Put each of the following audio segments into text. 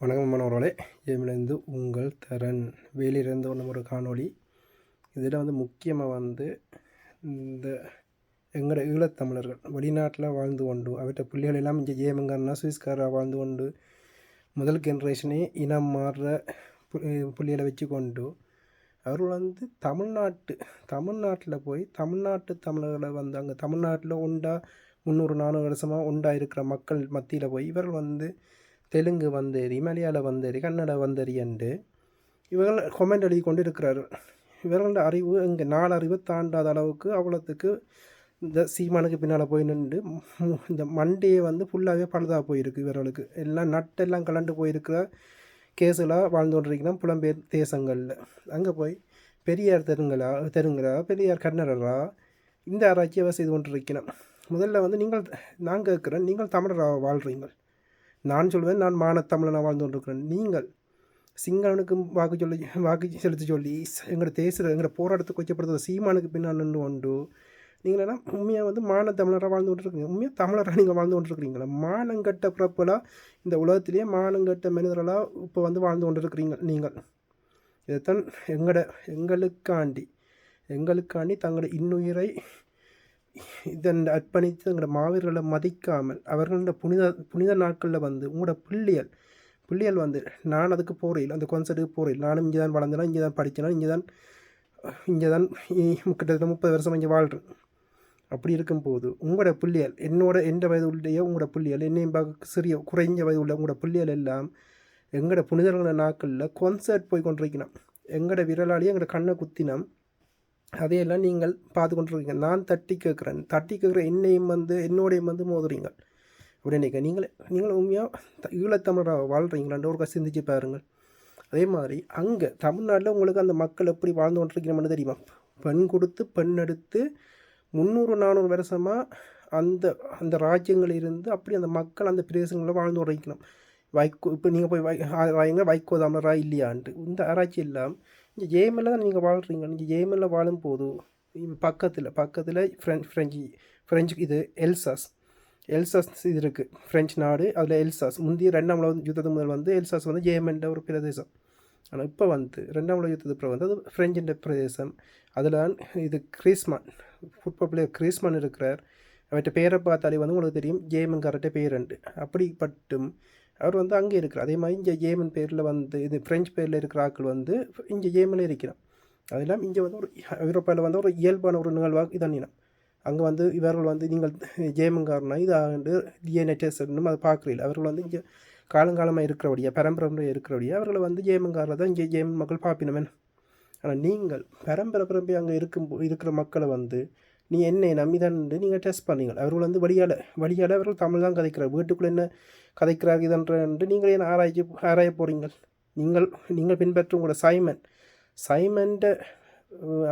வணக்கம் மாணவர்களே ஏமிலிருந்து உங்கள் தரன். வேலியிலிருந்து ஒன்று ஒரு காணொளி. இதில் வந்து முக்கியமாக வந்து இந்த எங்களோட ஈழத்தமிழர்கள் வெளிநாட்டில் வாழ்ந்து கொண்டு அவற்ற பிள்ளைகள் எல்லாம் இங்கே ஏமங்கன்னா சுவிஸ்காராக வாழ்ந்து கொண்டு முதல் ஜென்ரேஷனே இனம் மாறுற பிள்ளைகளை வச்சு கொண்டு அவர்கள் வந்து தமிழ்நாட்டு தமிழ்நாட்டில் போய் தமிழ்நாட்டு தமிழர்களை வந்து அங்கே தமிழ்நாட்டில் உண்டா? முந்நூறு நானூறு வருஷமாக உண்டா இருக்கிற மக்கள் மத்தியில் போய் இவர்கள் வந்து தெலுங்கு வந்தேரி மலையாள வந்தேரி கன்னட வந்தேரி என்று இவர்கள் கொமெண்ட் எழுதி கொண்டு இருக்கிறார்கள் இவர்களோட அறிவு இங்கே நாலு தாண்டாத அளவுக்கு அவ்வளோத்துக்கு இந்த சீமானுக்கு பின்னால் போய் நின்று இந்த மண்டையை வந்து ஃபுல்லாகவே பழுதாக போயிருக்கு இவர்களுக்கு. எல்லாம் நட்டெல்லாம் கலண்டு போயிருக்கிற கேஸெல்லாம் வாழ்ந்து கொண்டிருக்கிறோம் புலம்பெயர் தேசங்களில். அங்கே போய் பெரியார் தெருங்களா தெருங்களா பெரியார் கன்னடரா இந்த ஆராய்ச்சியை செய்து கொண்டிருக்கிறோம் முதல்ல வந்து நீங்கள் நான் கேட்குறேன் நீங்கள் தமிழராக வாழ்கிறீங்கள் நான் சொல்வேன் நான் மானத்தமிழனாக வாழ்ந்து கொண்டிருக்கிறேன் நீங்கள் சிங்களனுக்கு வாக்கு சொல்லி வாக்கு செலுத்தி சொல்லி எங்களோட தேசிய எங்களோட போராட்டத்தை கொச்சப்படுத்த சீமானுக்கு பின்னால் நின்று கொண்டு என்ன உண்மையாக வந்து மான தமிழராக வாழ்ந்து கொண்டிருக்கீங்க உண்மையாக தமிழராக நீங்கள் வாழ்ந்து கொண்டிருக்கிறீங்களா மானங்கட்ட பிறப்பெல்லாம் இந்த உலகத்திலேயே மானங்கட்ட மனிதர்களாக இப்போ வந்து வாழ்ந்து கொண்டிருக்கிறீங்க நீங்கள். இதைத்தான் எங்களோட எங்களுக்காண்டி எங்களுக்காண்டி தங்களோட இன்னுயிரை இதன் அர்ப்பணித்து எங்களோட மாவீரர்களை மதிக்காமல் அவர்களோட புனித புனித நாட்களில் வந்து உங்களோட பிள்ளைகள் பிள்ளைகள் வந்து நான் அதுக்கு போகிறேன் அந்த கான்சர்ட்டுக்கு போகிறேன் நானும் இங்கே தான் வளர்ந்தேனா இங்கே தான் படித்தேனா இங்கே தான் இங்கே தான் கிட்டத்தட்ட முப்பது வருஷம் இங்கே வாழ்கிறேன் அப்படி இருக்கும்போது உங்களோட பிள்ளைகள் என்னோட எந்த வயது உள்ளேயோ உங்களோட பிள்ளைகள் என்னையும் பார்க்க சிறிய குறைஞ்ச வயது உள்ள உங்களோட பிள்ளைகள் எல்லாம் எங்களோட புனிதர்கள நாட்களில் கான்சர்ட் போய் கொண்டிருக்கணும். எங்களோட விரலாளியே எங்களோட கண்ணை குத்தினம். அதையெல்லாம் நீங்கள் பார்த்து கொண்டிருக்கீங்க நான் தட்டி கேட்குறேன். தட்டி கேட்குற என்னையும் வந்து என்னோடையும் வந்து மோதுறீங்க. அப்படி நீங்கள் நீங்களே நீங்கள் உண்மையாக ஈழத்தமிழராக வாழ்கிறீங்களான்ற ஒரு சிந்திச்சு பாருங்கள். அதே மாதிரி அங்கே தமிழ்நாட்டில் உங்களுக்கு அந்த மக்கள் எப்படி வாழ்ந்து கொண்டிருக்கிறோம்னு தெரியுமா? பெண் கொடுத்து பெண் எடுத்து முந்நூறு நானூறு வருஷமாக அந்த அந்த ராஜ்யங்கள் இருந்து அப்படி அந்த மக்கள் அந்த பிரதேசங்களில் வாழ்ந்து கொண்டிருக்கணும் வைக்கோ இப்போ நீங்கள் போய் வை ஆராயுங்க வைக்கோ தமிழரா இல்லையான்ட்டு இந்த ஆராய்ச்சி இல்லாமல் இங்கே ஜேஎம்எல்ல தான் நீங்கள் வாழ்கிறீங்க நீங்கள் ஜேஎம்எல்ல வாழும்போது பக்கத்தில் பக்கத்தில் ஃப்ரெஞ்ச் ஃப்ரெஞ்சு ஃப்ரெஞ்சு இது எல்சாஸ் எல்சாஸ் இது இருக்குது ஃப்ரெஞ்ச் நாடு அதில் எல்சாஸ் முந்தைய ரெண்டாம் உலக யுத்தத்து முதல் வந்து எல்சாஸ் வந்து ஜேஎம்என்ற ஒரு பிரதேசம். ஆனால் இப்போ வந்து ரெண்டாம் உலக யுத்தத்து அப்புறம் வந்து அது ஃப்ரெஞ்சின்ற பிரதேசம். அதில் இது கிறிஸ்மான் ஃபுட்பால் பிளேயர் கிறிஸ்மான் இருக்கிறார். அவற்றை பேரை பார்த்தாலே வந்து உங்களுக்கு தெரியும் ஜேமன் கரெக்டாக பேரண்டு அப்படிப்பட்டும் அவர் வந்து அங்கே இருக்கிறார். அதே மாதிரி இங்கே ஏமன் பேரில் வந்து இது ஃப்ரெஞ்ச் பேரில் இருக்கிற ஆட்கள் வந்து இங்கே ஏமனில் இருக்கிறான் இல்லாமல் இங்கே வந்து ஒரு ஐரோப்பாவில் வந்து ஒரு இயல்பான ஒரு நிகழ்வாக இதன்னினம் அங்கே வந்து இவர்கள் வந்து நீங்கள் ஜேமங்காரனா இது ஆண்டு டிஎன்ஏ அதை பார்க்குறீங்க அவர்கள் வந்து இங்கே காலங்காலமாக இருக்கிறபடியா பரம்பரை இருக்கிறபடியா அவர்களை வந்து ஜேமங்காரில் தான் இங்கே ஜேமன் மக்கள் பார்ப்பினவன் ஆனால் நீங்கள் பரம்பரை பரம்பரை அங்கே இருக்கும் இருக்கிற மக்களை வந்து நீ என்னை நம்பிதான் நீங்கள் டெஸ்ட் பண்ணீங்கள் அவர்கள் வந்து வழியால் வழியால் அவர்கள் தமிழ் தான் கதைக்கிறார். வீட்டுக்குள்ளே என்ன கதைக்கிறார் இதன்று நீங்கள் ஏன் ஆராய்ச்சி ஆராய போகிறீங்கள் நீங்கள் நீங்கள் பின்பற்றும் உங்களோட சைமன். சைமன்ட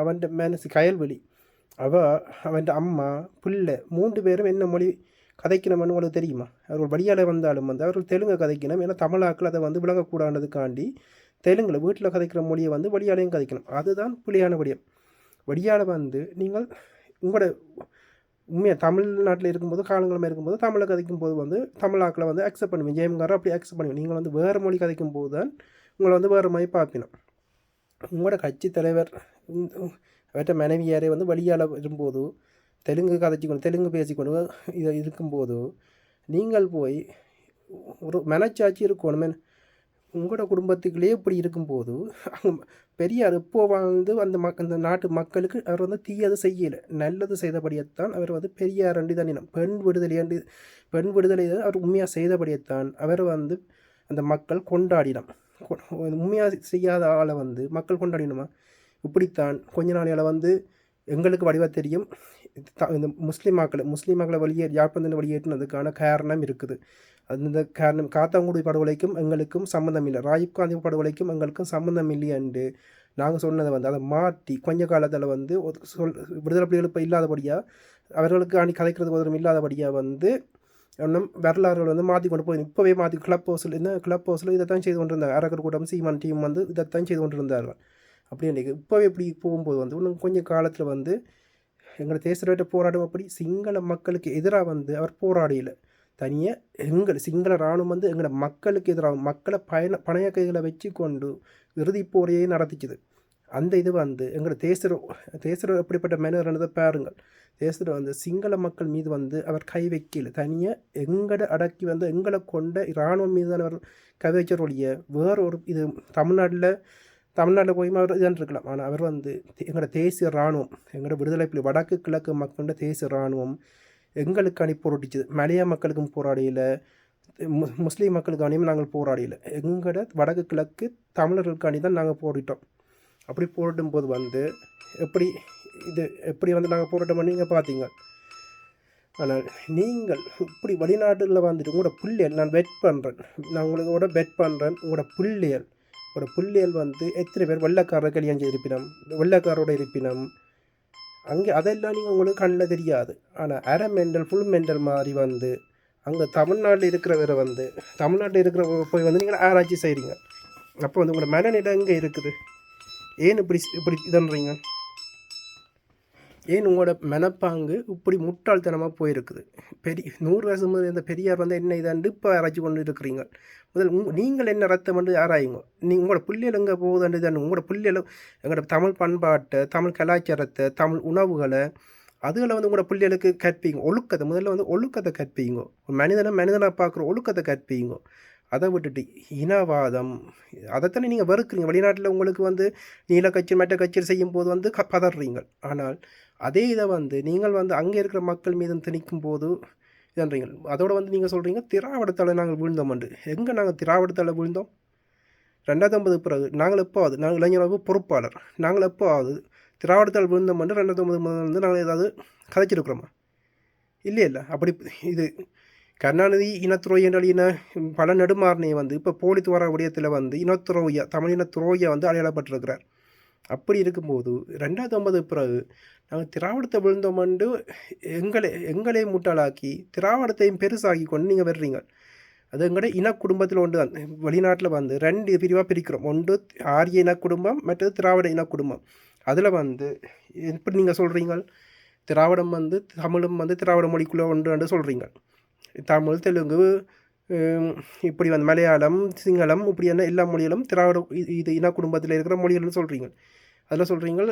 அவன் மனசு கயல்வெளி. அவ அவன் அம்மா பிள்ளை மூன்று பேரும் என்ன மொழி கதைக்கணும்னு உங்களுக்கு தெரியுமா? அவர்கள் வழியால் வந்தாலும் வந்து அவர்கள் தெலுங்கு கதைக்கணும். ஏன்னா தமிழாக்கள் அதை வந்து விளங்கக்கூடாதுக்காண்டி தெலுங்கில் வீட்டில் கதைக்கிற மொழியை வந்து வழியாலையும் கதைக்கணும். அதுதான் புலியான வடிவம். வழியால் வந்து நீங்கள் உங்களோட உண்மையாக தமிழ்நாட்டில் இருக்கும்போது காலங்களமாக இருக்கும்போது தமிழை கதைக்கும் போது வந்து தமிழாக்களை வந்து அக்செப்ட் பண்ணுவேன் ஜெயம்காரர் அப்படி அக்செப்ட் பண்ணுவேன் நீங்கள் வந்து வேறு மொழி கதைக்கும் போது தான் உங்களை வந்து வேறு மாதிரி பார்ப்பினோம் உங்களோட கட்சி தலைவர் அவற்ற மனைவியாரே வந்து வழியால் வரும்போது தெலுங்கு கதைச்சிக்கொண்டு தெலுங்கு பேசிக்கொண்டு இதை இருக்கும்போது நீங்கள் போய் ஒரு மனச்சாட்சி இருக்கணும். உங்களோட குடும்பத்துக்குள்ளே இப்படி இருக்கும்போது பெரியார் இப்போது வாழ்ந்து அந்த மக் அந்த நாட்டு மக்களுக்கு அவர் வந்து தீயது செய்யலை. நல்லது செய்தபடியத்தான் அவர் வந்து பெரியார் அண்டி தண்ணினம் பெண் விடுதலை அண்டி பெண் விடுதலை அவர் உண்மையாக செய்தபடியத்தான் அவர் வந்து அந்த மக்கள் கொண்டாடினம். உண்மையாக செய்யாத ஆளை வந்து மக்கள் கொண்டாடினோமா? இப்படித்தான் கொஞ்ச நாளையால் வந்து எங்களுக்கு வடிவாக தெரியும். இந்த முஸ்லீம் மக்களை முஸ்லீம் மக்களை வெளியே யாழ்ப்பாணத்தில் வெளியேற்றினதுக்கான காரணம் இருக்குது. அந்த காரணம் காத்தாங்குடி படுகொலைக்கும் எங்களுக்கும் சம்மந்தம் இல்லை ராஜீவ் காந்தி படுகொலைக்கும் எங்களுக்கும் சம்மந்தம் இல்லை என்று நாங்கள் சொன்னதை வந்து அதை மாற்றி கொஞ்ச காலத்தில் வந்து சொல் விடுதலை புலிகள் இப்போ இல்லாதபடியாக அவர்களுக்கு அணி கதைக்கிறது உதவும் இல்லாதபடியாக வந்து இன்னும் வரலாறுகள் வந்து மாற்றி கொண்டு போய் இப்போவே மாற்றி கிளப் ஹவுஸில் இந்த கிளப் ஹவுஸில் இதை தான் செய்து கொண்டிருந்தாங்க. அரக்கர் கூட்டம் சீமான் டீம் வந்து இதைத்தான் செய்து கொண்டிருந்தார்கள். அப்படி இப்போவே இப்படி போகும்போது வந்து இன்னும் கொஞ்சம் காலத்தில் வந்து எங்களை தேசிய போராடும் அப்படி சிங்கள மக்களுக்கு எதிராக வந்து அவர் போராடியில். தனியாக எங்கள் சிங்கள இராணுவம் வந்து எங்களோட மக்களுக்கு எதிராக மக்களை பயண பணைய கைகளை வச்சு கொண்டு இறுதிப் போரையே நடத்திச்சுது. அந்த இது வந்து எங்களோட தேசர் தேசர் எப்படிப்பட்ட மனிதர்ன்றதை பாருங்கள். தேசர் வந்து சிங்கள மக்கள் மீது வந்து அவர் கை வைக்கல. தனியாக எங்களை அடக்கி வந்து எங்களை கொண்ட இராணுவம் மீது அவர் கை வைச்சவருடைய வேற ஒரு இது தமிழ்நாட்டில் தமிழ்நாட்டில் போய் அவர் இதான் இருக்கலாம். ஆனால் அவர் வந்து எங்களோட தேசிய இராணுவம் எங்களோட விடுதலை புலி வடக்கு கிழக்கு மக்களோட தேசிய இராணுவம் எங்களுக்கு அணி போராட்டிச்சது மலைய மக்களுக்கும் போராடியில் மு முஸ்லீம் மக்களுக்கு அணியும் நாங்கள் போராடியில். எங்களோட வடக்கு கிழக்கு தமிழர்களுக்கு அணி தான் நாங்கள் போரிட்டோம் அப்படி போராடும் போது வந்து எப்படி இது எப்படி வந்து நாங்கள் போராட்டம் பண்ணி நீங்கள் பார்த்தீங்க ஆனால் நீங்கள் இப்படி வெளிநாட்டில் வந்துட்டு உங்களோட பிள்ளைகள் நான் பெட் பண்ணுறேன் நான் உங்களோட பெட் பண்ணுறேன் உங்களோட பிள்ளைகள் ஒரு புள்ளியல் வந்து எத்தனை பேர் வெள்ளக்காரர் கல்யாணம் இருப்பினம் வெள்ளக்காரோட இருப்பினம். அங்கே அதெல்லாம் நீங்கள் உங்களுக்கு கண்ணில் தெரியாது. ஆனால் அரை மெண்டல் ஃபுல் மெண்டல் மாதிரி வந்து அங்கே தமிழ்நாட்டில் இருக்கிறவரை வந்து தமிழ்நாட்டில் இருக்கிற போய் வந்து நீங்கள் ஆராய்ச்சி செய்கிறீங்க அப்போ வந்து உங்களோட மனநிலை எங்கே இருக்குது? ஏன் இப்படி இப்படி இதுன்றீங்க ஏன் உங்களோட மனப்பாங்கு இப்படி முட்டாள்தனமாக போயிருக்குது? பெரிய நூறு வருஷம் முதல் இந்த பெரியார் வந்து என்ன இதாண்டு இப்போ ஆராய்ச்சி கொண்டு இருக்கிறீங்க? முதல் உங் நீங்கள் என்ன ரத்தம் வந்து ஆராயுங்க? நீ உங்களோட பிள்ளைகள் எங்கே போகுதுன்னு தானே உங்களோட பிள்ளைகளும் எங்களோட தமிழ் பண்பாட்டை தமிழ் கலாச்சாரத்தை தமிழ் உணவுகளை அதுகளை வந்து உங்களோட பிள்ளைகளுக்கு கற்பிங்க. ஒழுக்கத்தை முதல்ல வந்து ஒழுக்கத்தை கற்பிங்க. ஒரு மனிதனை மனிதனாக பார்க்குற ஒழுக்கத்தை கற்பிங்க. அதை விட்டுட்டு இனவாதம் அதைத்தானே நீங்கள் வெறுக்கிறீங்க. வெளிநாட்டில் உங்களுக்கு வந்து நீல கட்சி மற்ற கட்சியில் செய்யும் போது வந்து க பதறீங்க. ஆனால் அதே இதை வந்து நீங்கள் வந்து அங்கே இருக்கிற மக்கள் மீது திணிக்கும் போது இதுன்றீங்க அதோடு வந்து நீங்கள் சொல்கிறீங்க திராவிடத்தால் நாங்கள் வீழ்ந்தோம்ண்டு எங்கே நாங்கள் திராவிடத்தால் விழுந்தோம்? ரெண்டாயிரத்தி ஐம்பது பிறகு நாங்கள் எப்போ ஆகுது நாங்கள் இளைஞரவு பொறுப்பாளர் நாங்கள் எப்போ ஆகுது திராவிடத்தால் விழுந்தோம்னு ரெண்டாயிரத்தி ஐம்பது முதல் வந்து நாங்கள் ஏதாவது கதைச்சிருக்கிறோமா? இல்லையே இல்லை. அப்படி இது கருணாநிதி இனத்துறை என்றால் இன பல நெடுமாறனையை வந்து இப்போ போலி வர விடயத்தில் வந்து இனத்துரோயா தமிழ் இனத்துரோயை வந்து அடையாளப்பட்டிருக்கிறார். அப்படி இருக்கும்போது ரெண்டாயிரத்தி ஒன்பது பிறகு நாங்கள் திராவிடத்தை விழுந்தோம்ண்டு எங்களை எங்களே முட்டாளாக்கி திராவிடத்தையும் பெருசாகி கொண்டு நீங்கள் வர்றீங்க. அது எங்களோட இன குடும்பத்தில் ஒன்று தான் வெளிநாட்டில் வந்து ரெண்டு பிரிவாக பிரிக்கிறோம். ஒன்று ஆரிய இன குடும்பம் மற்றது திராவிட இன குடும்பம். அதில் வந்து எப்படி நீங்கள் சொல்கிறீங்க திராவிடம் வந்து தமிழும் வந்து திராவிட மொழிக்குள்ளே ஒன்று சொல்கிறீங்க தமிழ் தெலுங்கு இப்படி வந்து மலையாளம் சிங்களம் இப்படி என்ன எல்லா மொழிகளும் திராவிட இது இன குடும்பத்தில் இருக்கிற மொழிகள்னு சொல்கிறீங்க அதில் சொல்கிறீங்க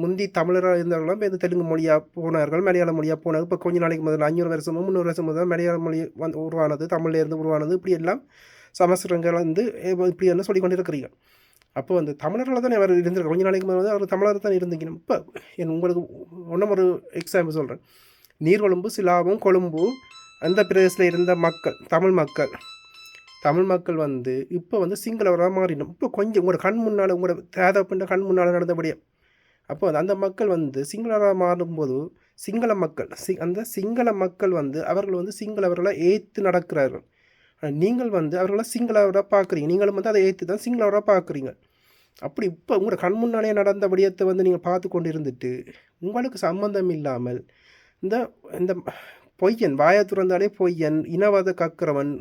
முந்தி தமிழராக இருந்தவர்களும் இப்போ தெலுங்கு மொழியாக போனார்கள் மலையாள மொழியாக போனார்கள். இப்போ கொஞ்ச நாளைக்கு முதல்ல அஞ்சூறு வருஷமும் முந்நூறு வருஷம் முதல் மலையாள மொழி வந்து உருவானது தமிழ்லேருந்து உருவானது இப்படி எல்லாம் சமஸ்கிருதங்கள் வந்து இப்படி என்ன சொல்லி கொண்டு இருக்கிறீங்க அப்போ வந்து தமிழர்கள் தான் அவர் இருந்திருக்கார். கொஞ்ச நாளைக்கு முதல்ல அவர் தமிழர் தான் இருந்தீங்க இப்போ என் உங்களுக்கு ஒன்றும் ஒரு எக்ஸாம்பிள் சொல்கிறேன் நீர்கொழும்பு சிலாபம் கொழும்பு அந்த பிரதேசத்தில் இருந்த மக்கள் தமிழ் மக்கள் தமிழ் மக்கள் வந்து இப்போ வந்து சிங்களவராக மாறிடும் இப்போ கொஞ்சம் உங்களோட கண் முன்னால் உங்களோட தேதப்பின்ற கண் முன்னால் நடந்தபடியே. அப்போ அந்த மக்கள் வந்து சிங்களவராக மாறும்போது சிங்கள மக்கள் சி அந்த சிங்கள மக்கள் வந்து அவர்கள் வந்து சிங்களவர்களை ஏற்று நடக்கிறார்கள். நீங்கள் வந்து அவர்களை சிங்களவராக பார்க்குறீங்க நீங்களும் வந்து அதை ஏற்று தான் சிங்களவராக பார்க்குறீங்க அப்படி இப்போ உங்களோட கண் முன்னாலே நடந்த விடயத்தை வந்து நீங்கள் பார்த்து கொண்டு இருந்துட்டு உங்களுக்கு சம்மந்தம் இல்லாமல் இந்த இந்த பொய்யன் வாயை துறந்தாலே பொய்யன் இனவாத கக்கிறவன்.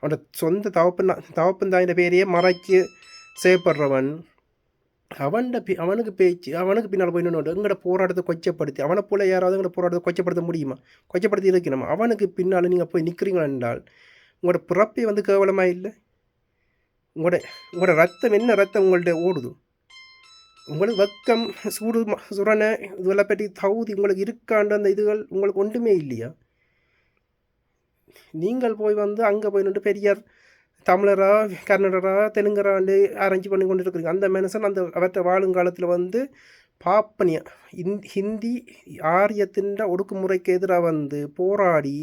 அவனோட சொந்த தவப்பன் தவப்பன் தாயின பேரையே மறைச்சு செய்யப்படுறவன் அவன்ட பி அவனுக்கு பேச்சு அவனுக்கு பின்னால் போய் நின்று எங்கட போராட்டத்தை கொச்சப்படுத்தி அவனை போல யாராவது எங்களை போராட்டத்தை கொச்சப்படுத்த முடியுமா? கொச்சப்படுத்தி இருக்கணும் அவனுக்கு பின்னால் நீங்கள் போய் நிற்கிறீங்களா என்றால் உங்களோட பிறப்பே வந்து கேவலமாக இல்லை? உங்களோட உங்களோட ரத்தம் என்ன ரத்தம் உங்கள்கிட்ட ஓடுது? உங்களுக்கு வெக்கம் சூடு சுரணை இதெல்லாம் பற்றி தகுதி உங்களுக்கு இருக்காண்ட அந்த இதுகள் உங்களுக்கு ஒன்றுமே இல்லையா? நீங்கள் போய் வந்து அங்கே போய் நின்று பெரியார் தமிழரா கன்னடரா தெலுங்கராண்டு அரேஞ்ச் பண்ணி கொண்டு இருக்கிறீங்க அந்த மனுஷன் அந்த அவற்றை வாழுங்காலத்தில் வந்து பாப்பனியா ஹிந்தி ஆரியத்தின் ஒடுக்குமுறைக்கு எதிராக வந்து போராடி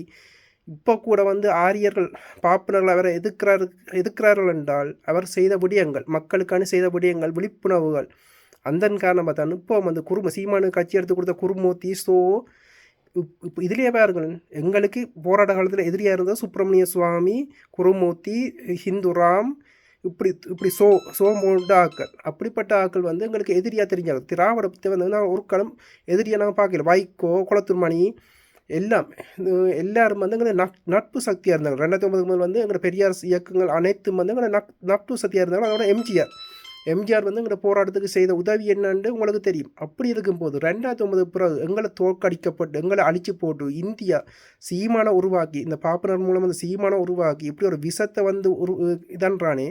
இப்போ கூட வந்து ஆரியர்கள் பாப்பினர்கள் அவரை எதிர்க்கிறார் எதிர்க்கிறார்கள் என்றால் அவர் செய்த விடயங்கள் மக்களுக்கான செய்த விடயங்கள் விழிப்புணர்வுகள் அந்தன் காரணமாக தான் இப்போ வந்து குரும சீமானு கட்சி எடுத்து கொடுத்த குருமூர்த்தி சோ இப்போ இதுலேயே பாருங்கள் எங்களுக்கு போராட்ட காலத்தில் எதிரியாக இருந்தது சுப்பிரமணிய சுவாமி குருமூர்த்தி ஹிந்துராம் இப்படி இப்படி சோ சோமோண்ட ஆக்கள். அப்படிப்பட்ட ஆக்கள் வந்து எங்களுக்கு எதிரியாக தெரிஞ்சாங்க. திராவிடத்தை வந்து நான் ஒரு களம் எதிரியாக நாங்கள் பார்க்கல. வைகோ குளத்துமணி எல்லாம் எல்லாரும் வந்து எங்களை நட்பு சக்தியாக இருந்தாங்க. ரெண்டாயிரத்தி ஒன்பது முதல் வந்து எங்களை பெரியார் இயக்கங்கள் அனைத்தும் வந்து எங்களை நட்பு சக்தியாக இருந்தாங்க. அதோட எம்ஜிஆர். எம்ஜிஆர் வந்து எங்களோட போராட்டத்துக்கு செய்த உதவி என்னன்னு உங்களுக்கு தெரியும். அப்படி இருக்கும்போது ரெண்டாயிரத்தி ஒன்பது பிறகு எங்களை தோற்கடிக்கப்பட்டு எங்களை அழிச்சு போட்டு இந்தியா சீமானை உருவாக்கி இந்த பாப்பனர் மூலம் வந்து சீமானை உருவாக்கி இப்படி ஒரு விஷத்தை வந்து உரு இதன்றானே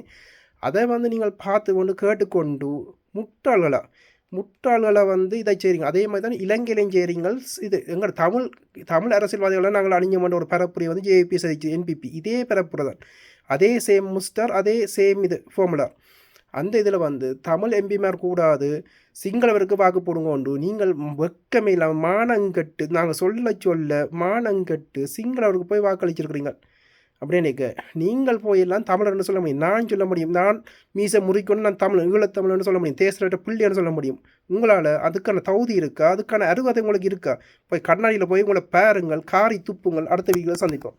அதை வந்து நீங்கள் பார்த்து கொண்டு கேட்டுக்கொண்டு முட்டாள்களா? முட்டாள்களை வந்து இதை செய்றீங்க. அதே மாதிரி தான் இலங்கையிலையும் செய்கிறீங்க இது எங்கள் தமிழ் தமிழ் அரசியல்வாதிகளை நாங்கள் அணிஞ்ச மாட்ட ஒரு பரப்புரை வந்து ஜேபி சதிச்சு என்பிபி இதே பரப்புரை தான் அதே சேம் முஸ்டர் அதே சேம் இது ஃபார்முலா அந்த இதில் வந்து தமிழ் எம்பிமார் கூடாது சிங்களவருக்கு வாக்கு போடுங்க ஒன்று. நீங்கள் வெக்கமே இல்லாமல் மானங்கட்டு நாங்கள் சொல்ல சொல்ல மானங்கட்டு சிங்களவருக்கு போய் வாக்களிச்சிருக்கிறீங்க. அப்படின்னு நீங்கள் போயெல்லாம் தமிழர்னு சொல்ல முடியும். நான் சொல்ல முடியும். நான் மீசை முறிக்கணும் நான் தமிழ் ஈழத்தமிழன்னு சொல்ல முடியும். தேசரட்ட பிள்ளைன்னு சொல்ல முடியும். உங்களால் அதுக்கான தகுதி இருக்கா? அதுக்கான அருகதை உங்களுக்கு இருக்கா? போய் கண்ணாடியில் போய் உங்களை பாருங்கள் காரி துப்புங்கள். அடுத்த வீட்டில் சந்திப்போம்.